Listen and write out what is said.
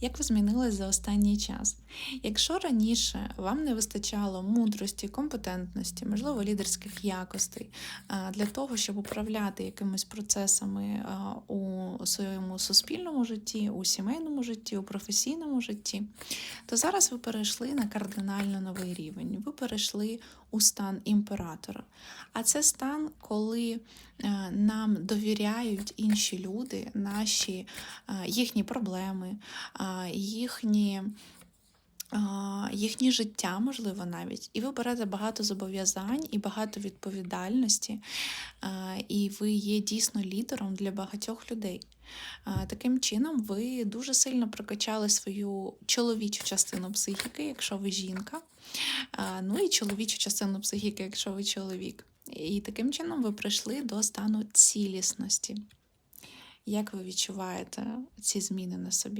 Як ви змінились за останній час? Якщо раніше вам не вистачало мудрості, компетентності, можливо, лідерських якостей для того, щоб управляти якимись процесами у своєму суспільному житті, у сімейному житті, у професійному житті, то зараз ви перейшли на кардинально новий рівень. Ви перейшли у стан імператора. А це стан, коли е, нам довіряють інші люди, наші е, їхні проблеми, їхні. Їхнє життя, можливо, навіть, і ви берете багато зобов'язань і багато відповідальності, і ви є дійсно лідером для багатьох людей. Таким чином, ви дуже сильно прокачали свою чоловічу частину психіки, якщо ви жінка, ну і чоловічу частину психіки, якщо ви чоловік. І таким чином ви прийшли до стану цілісності. Як ви відчуваєте ці зміни на собі?